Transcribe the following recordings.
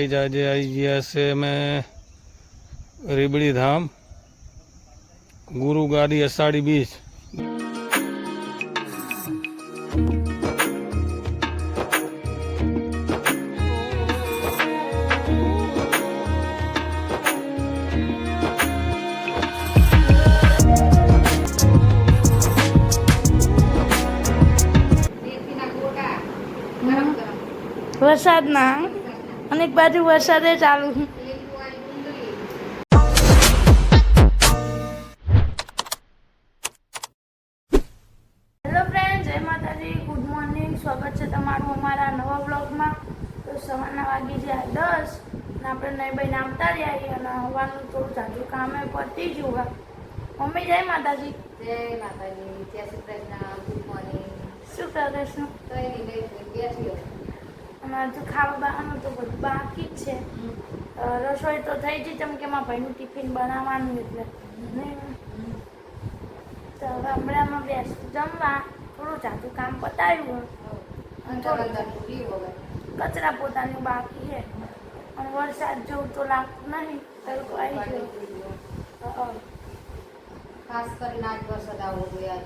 Guys આજે આવી ગયા છે અમે રીબડી ધામ ગુરુ ગાડી અષાઢી બીજ. વરસાદના અને એક બાજુ વરસાદે ચાલુ. હેલો ફ્રેન્ડ જય માતાજી. ગુડ મોર્નિંગ સ્વાગત છે તમારું અમારા નવા બ્લોગમાં તો સવારના વાગી જાય દસ અને આપણે નહીં ભાઈ નામતા રહ્યા અને હવાનું થોડું જાજુ કામે પતી જુઓ હોય મમ્મી જય માતાજી. જય માતાજી. જય શ્રી કૃષ્ણ. ગુડ મોર્નિંગ શું કરે છે? કઈ નહીં કઈ અને હજુ ખાવા બહારનું તો બધું બાકી જ છે. રસોઈ તો થઈ જઈ જેમ કે મારા ભાઈનું ટિફિન બનાવવાનું એટલે. તો હવે હમણાં બેસ જમવા. થોડું જાતું કામ પતાવ્યું. કચરા પોતાનું બાકી છે. અને વરસાદ જેવું તો લાગતું નહીં. તડકો આવી ગયો. ખાસ કરીને આજ વરસાદ આવવો જોઈએ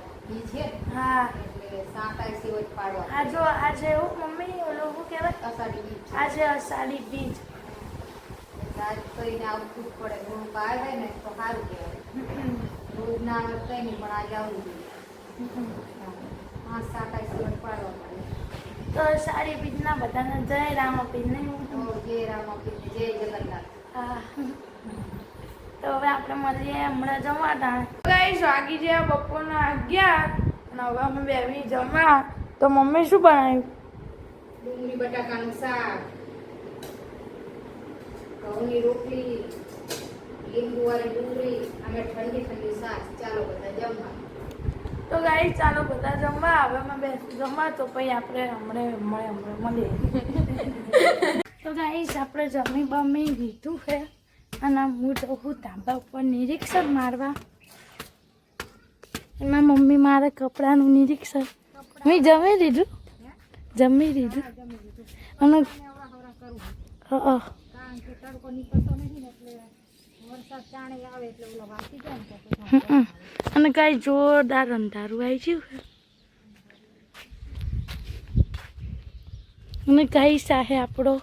હા. એટલે સાંટાય સિવાય પાડવા આ જો આજે હું મમ્મી ઓલો હું કહેવાય? અષાઢી બીજ આજે અષાઢી બીજ. આજ કરીને આવવું જ પડે. ગુણ પાડે ને તો સારું કહેવાય. રોજ ના આવે કઈ નહીં પણ આજે આવવું જોઈએ. હા સાંટાય સિવાય પાડવા પડે. તો અષાઢી બીજના બધાને જય રામ આપી નહીં જય રામ આપી જય જગન્નાથ. હા. તો હવે આપણે મળીએ હમણાં જમવા ટાણે. ગાઈસ વાગી ગયા બપોરના અગિયાર. બેવી જમવા. તો મમ્મી શું બનાવ્યું? ડુંગળી બટાકાનું શાક ઘઉંની રોટલી લીંબુવાળી ડુંગળી અને ઠંડી ઠંડી શાક. ચાલો બધા જમવા. તો ગાઈ ચાલો બધા જમવા. હવે અમે બેસી જમવા. તો પછી આપણે હમણાં મળે હમણાં મળીએ. તો ગાઈસ આપણે જમી બમી લીધું છે. અને હું જવું તાંબા ઉપર નિરીક્ષણ મારવા. એમાં મમ્મી મારે કપડાનું નિરીક્ષણ. મેં જમી લીધું. જમી લીધું. અને. અને કાંઈ જોરદાર અંધારું આવી ગયું અને કાંઈ સાહે આપણો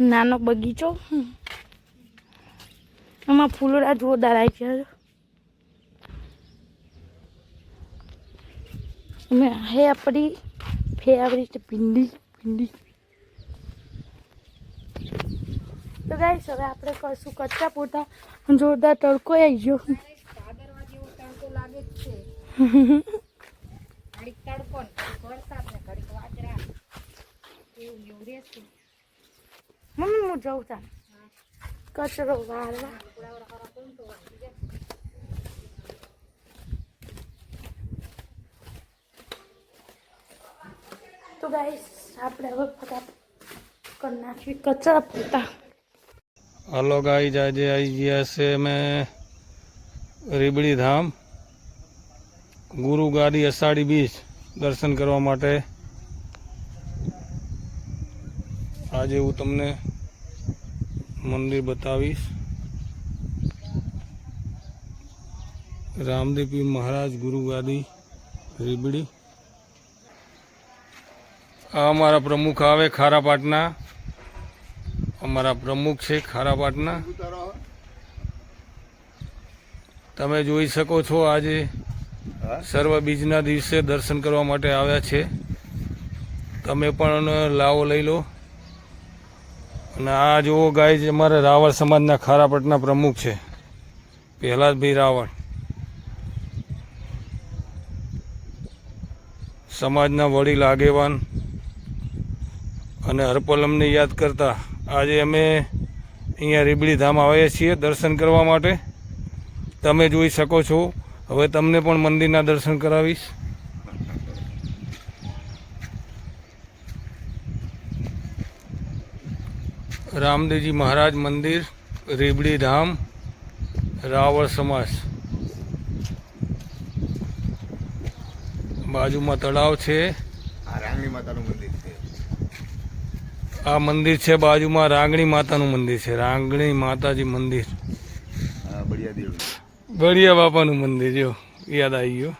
નાનો બગીચો. એમાં ફૂલોડા જોરદાર આવી ગયા અને હે આપણી ફેવરિટ ભીંડી ભીંડી. તો ગાઈસ હવે આપણે કરશું કચરા પોતા. જોરદાર તડકો આવી ગયો. તડકો લાગે જ છે તડકો વરસાદ ને મમ્મી હું જઉં તા કચરો વાળવા. તો હાલો ગાઈઝ આજે આવી ગયા છે અમે રીબડી ધામ ગુરુ ગાદી અષાઢી બીજ દર્શન કરવા માટે. આજે હું તમને મંદિર બતાવીશ. રામદેવપીર મહારાજ ગુરુ ગાદી રીબડી. આ અમારા પ્રમુખ આવે ખારાપાટના. અમારા પ્રમુખ છે ખારાપાટના. તમે જોઈ શકો છો આજે સર્વ બીજના દિવસે દર્શન કરવા માટે આવ્યા છે. તમે પણ લાવો લઈ લો. અને આ જુઓ ગાય છે અમારા રાવળ સમાજના ખારાપાટના પ્રમુખ છે. પ્રહલાદભાઈ રાવળ. સમાજના વડીલ આગેવાન અને હરપોલમને યાદ કરતા આજે અમે અહીંયા રીબડી ધામ આવ્યા છીએ દર્શન કરવા માટે. તમે જોઈ શકો છો. હવે તમને પણ મંદિરના દર્શન કરાવીશ. રામદેવજી મહારાજ મંદિર, રીબડી ધામ, રાવળ સમાજ બાજુમાં તળાવ છે. રાંગણી માતાનું મંદિર છે. આ મંદિર છે બાજુમાં રાંગણી માતાનું મંદિર છે. રાંગણી માતાજી મંદિર. બળિયા બાપાનું મંદિર જો યાદ આવી ગયું.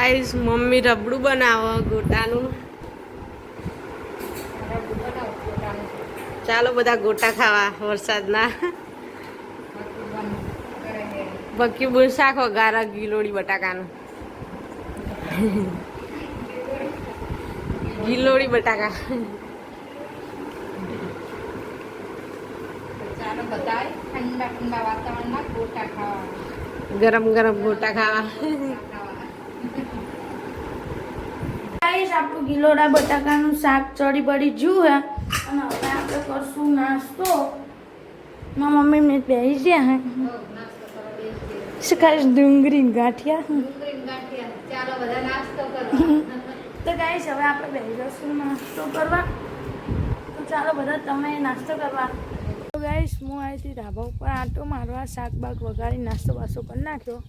ગાઈસ મમ્મી રબડું બનાવો ગોટાનું. ચાલો બધા ગોટા ખાવા વરસાદના. બકી બોલ શાક ગારા ગીલોડી બટાકાનું. ગીલોડી બટાકા. ગરમ ગરમ ગોટા ખાવા. ગાઈસ, આપણું ગિલોડા બટાકાનું શાક ચડી પડી જ્યું હે. અને હવે આપણે કરશું નાસ્તો. મારા મમ્મી મેં બેસી ગયા હે. શું ખાઈશ? ડુંગળી ગાંઠિયા. તો ગાઈસ, હવે આપણે બેસી જશું નાસ્તો કરવા. તો ચાલો બધા તમે નાસ્તો કરવા. તો ગાઈસ, હું આવી હતી ધાબા ઉપર આંટો મારવા, શાકબાક વગાડી નાસ્તો બાસ્તો કરી નાખ્યો.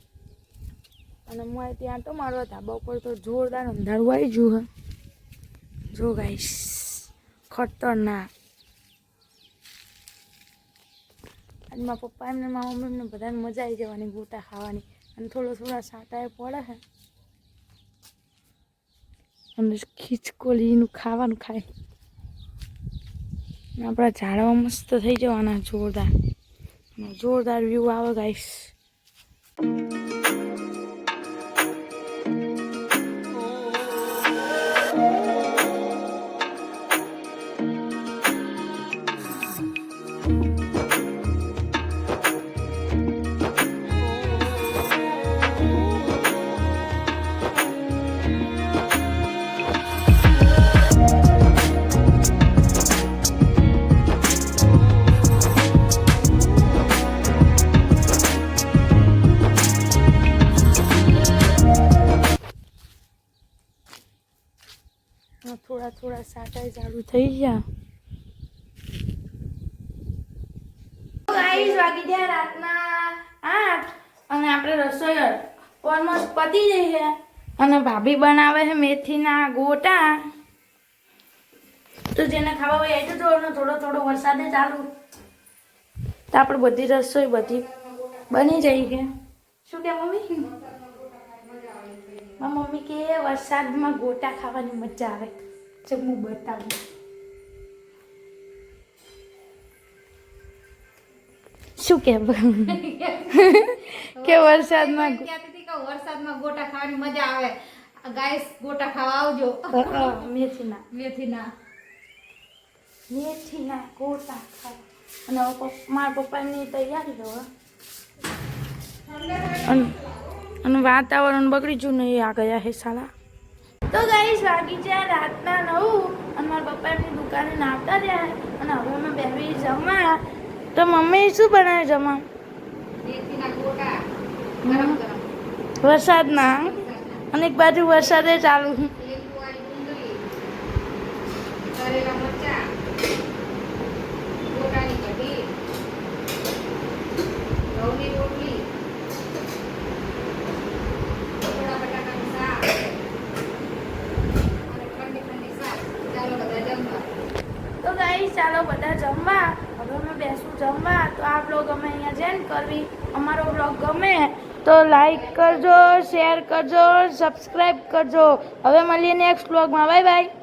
અને હું ત્યાં તો મારો ધાબા ઉપર તો જોરદાર અંધારું આવી ગયું હે. જો ગાઈશ ખતરનાક. અને મારા પપ્પા એમને, મારા મમ્મી એમને બધાને મજા આવી જવાની, ગોટા ખાવાની. અને થોડો થોડા સાટા પડે હે. અને ખીચકોલીનું ખાવાનું ખાય. આપણા ઝાડવા મસ્ત થઈ જવાના, જોરદાર. જોરદાર વ્યૂ આવે ગાઈસ સાટા ચાલુ થઈ ગયા. ગાઈસ વાગી ગયા રાતના આઠ અને આપણે રસોઈ ઓલમોસ્ટ પતી જઈ છે. અને ભાભી બનાવે છે મેથીના ગોટા. તો જેને ખાવા હોય એ તો થોડો થોડો વરસાદ ચાલુ. તો આપણે બધી રસોઈ બધી બની જઈ છે. શું કે મમ્મી મમ્મી કે વરસાદમાં ગોટા ખાવાની મજા આવે. તો હું બતાવું શું કે? કે વરસાદમાં વરસાદમાં ગોટા ખાવાની મજા આવે. ગાઈસ ગોટા ખાવા આવજો. મેથીના. મેથીના. મેથીના ગોટા ખાવા. અને મારા પપ્પાની તૈયારી હવે. અને અને વાતાવરણ બગડી જુ નહીં આ ગયા હે સાલા. તો ગાઈસ વાગી છે રાતના નવ. અને મારા પપ્પાની દુકાને નાતા રહ્યા અને હવે અમે બેબી જમા તો મમ્મી શું બનાવે જમા વરસાદના. અને એક બાજુ વરસાદે ચાલુ. રોટલી થોડા બટાકાનું શાક અને ઠંડી ઠંડી શાક ચાલો બધા જમવા તો ગાઈસ ચાલો બધા જમવા. હવે અમે બેસું જમવા. તો આ બ્લોગ અમે અહીંયા જેન કરવી. અમારો બ્લોગ ગમે તો લાઈક કરજો શેર કરજો સબસ્ક્રાઈબ કરજો. હવે મળીએ નેક્સ્ટ બ્લોગમાં બાય બાય